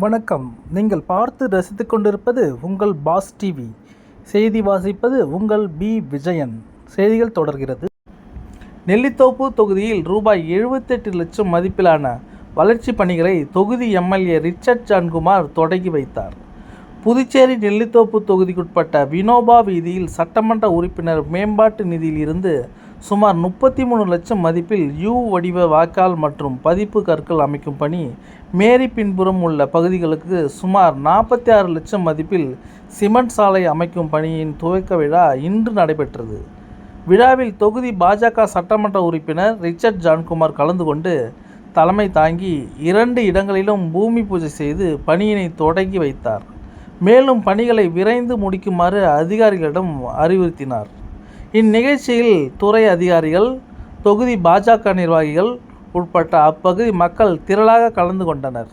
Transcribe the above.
வணக்கம். நீங்கள் பார்த்து ரசித்து கொண்டிருப்பது உங்கள் பாஸ் டிவி. செய்தி வாசிப்பது உங்கள் பி. விஜயன். செய்திகள் தொடர்கிறது. நெல்லித்தோப்பு தொகுதியில் ரூபாய் எழுபத்தெட்டு லட்சம் மதிப்பிலான வளர்ச்சிப் பணிகளை தொகுதி எம்எல்ஏ ரிச்சர்ட் ஜான்குமார் தொடங்கி வைத்தார். புதுச்சேரி நெல்லித்தோப்பு தொகுதிக்குட்பட்ட வினோபா வீதியில் சட்டமன்ற உறுப்பினர் மேம்பாட்டு நிதியிலிருந்து சுமார் முப்பத்தி மூணு லட்சம் மதிப்பில் யூ வடிவ வாக்கால் மற்றும் பதிப்பு கற்கள் அமைக்கும் பணி மேரி பின்புறம் உள்ள பகுதிகளுக்கு சுமார் நாற்பத்தி ஆறு லட்சம் மதிப்பில் சிமெண்ட் சாலை அமைக்கும் பணியின் துவக்க விழா இன்று நடைபெற்றது. விழாவில் தொகுதி பாஜக சட்டமன்ற உறுப்பினர் ரிச்சர்ட் ஜான்குமார் கலந்து கொண்டு தலைமை தாங்கி இரண்டு இடங்களிலும் பூமி பூஜை செய்து பணியினை தொடங்கி வைத்தார். மேலும் பணிகளை விரைந்து முடிக்குமாறு அதிகாரிகளிடம் அறிவுறுத்தினார். இந்நிகழ்ச்சியில் துறை அதிகாரிகள் தொகுதி பாஜக நிர்வாகிகள் உட்பட்ட அப்பகுதி மக்கள் திரளாக கலந்து கொண்டனர்.